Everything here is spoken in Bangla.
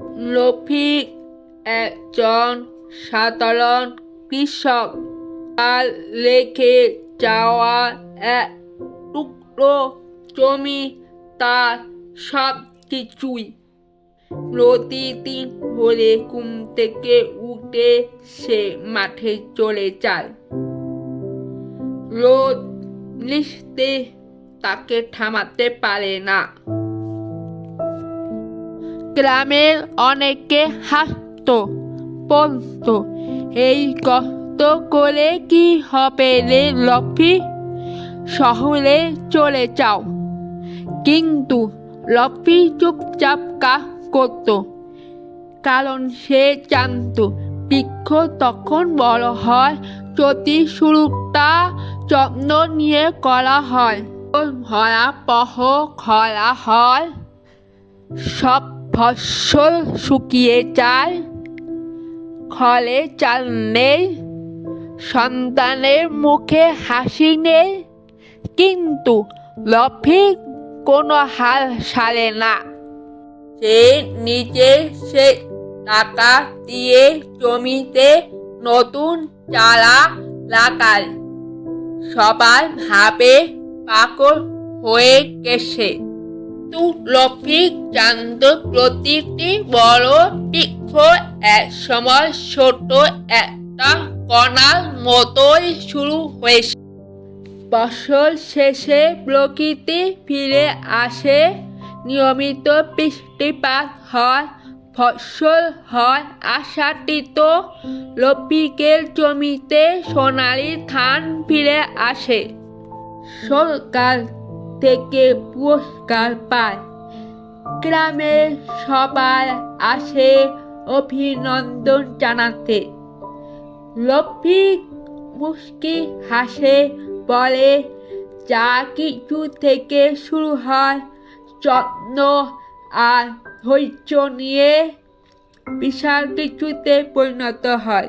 রফিক, একজন সাধারণ কৃষক। তার রেখে যাওয়া এক টুকরো জমি তার সব কিছুই প্রতিদিন ভোরে ঘুম থেকে উঠে সে মাঠে চলে যায়। রোদ বৃষ্টি তাকে থামাতে পারে না। গ্রামের অনেকে হাসত, বলত, এই কষ্ট করে কি হবে রে লফি শহরে চলে যাও। কিন্তু লফি চুপচাপ কাজ করত, কারণ সে জানত বৃক্ষ তখন বড় হয়, যদি শুরুটা যত্ন নিয়ে করা হয় ভরা পহ খরা হয়। সব ফসল শুকিয়ে চাল ঘরে চাল নেই, সন্তানের মুখে হাসি নেই, কিন্তু লফিক কোনো হাল সারে না। সে নিজে সে টাকা দিয়ে জমিতে নতুন চারা লাগায়। সবাই ভাবে পাগল হয়ে গেছে। কিন্তু লফিক জানত প্রতিটি বড় বৃক্ষ এক সময় ছোট একটা কণার মতোই শুরু হয়েছে। ফসল শেষে প্রকৃতি ফিরে আসে, নিয়মিত বৃষ্টিপাত হয়, ফসল হয়, আশাতীত রফিকের জমিতে সোনালি ধান ফিরে আসে। সরকার থেকে পুরস্কার পায়। গ্রামের সবাই আসে অভিনন্দন জানাতে। রফিক মুস্কি হাসে, বলে, যা কিছু থেকে শুরু হয়, যত্ন আর ধৈর্য নিয়ে বিশাল কিছুতে পরিণত হয়।